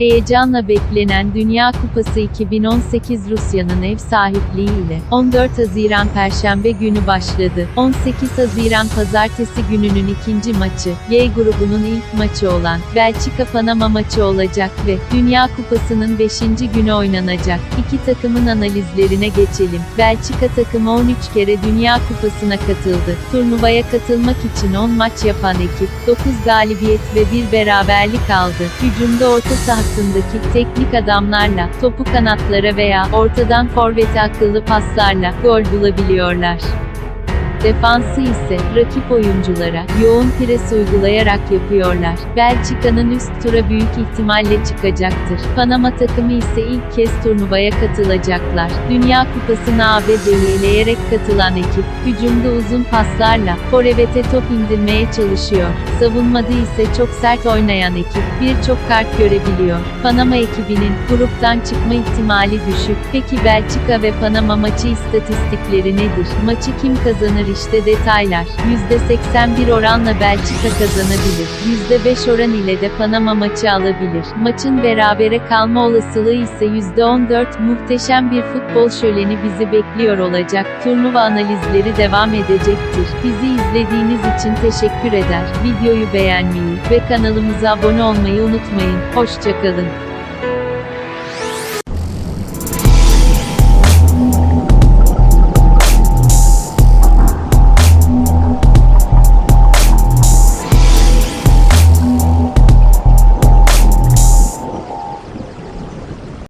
Heyecanla beklenen Dünya Kupası 2018 Rusya'nın ev sahipliğiyle 14 Haziran Perşembe günü başladı. 18 Haziran Pazartesi gününün ikinci maçı, Y grubunun ilk maçı olan Belçika-Panama maçı olacak ve Dünya Kupası'nın 5. günü oynanacak. İki takımın analizlerine geçelim. Belçika takımı 13 kere Dünya Kupası'na katıldı. Turnuvaya katılmak için 10 maç yapan ekip, 9 galibiyet ve bir beraberlik aldı. Hücumda orta sahasındaki teknik adamlarla, topu kanatlara veya ortadan forvete akıllı paslarla gol bulabiliyorlar. Defansı ise rakip oyunculara yoğun pres uygulayarak yapıyorlar. Belçika'nın üst tura büyük ihtimalle çıkacaktır. Panama takımı ise ilk kez turnuvaya katılacaklar. Dünya Kupası'na ABD'yi eleyerek katılan ekip, hücumda uzun paslarla forvete top indirmeye çalışıyor. Savunmada ise çok sert oynayan ekip birçok kart görebiliyor. Panama ekibinin gruptan çıkma ihtimali düşük. Peki Belçika ve Panama maçı istatistikleri nedir? Maçı kim kazanır işte detaylar. %81 oranla Belçika kazanabilir. %5 oran ile de Panama maçı alabilir. Maçın berabere kalma olasılığı ise %14. Muhteşem bir futbol şöleni bizi bekliyor olacak. Turnuva analizleri devam edecektir. Bizi izlediğiniz için teşekkür eder. Videoyu beğenmeyi ve kanalımıza abone olmayı unutmayın. Hoşçakalın.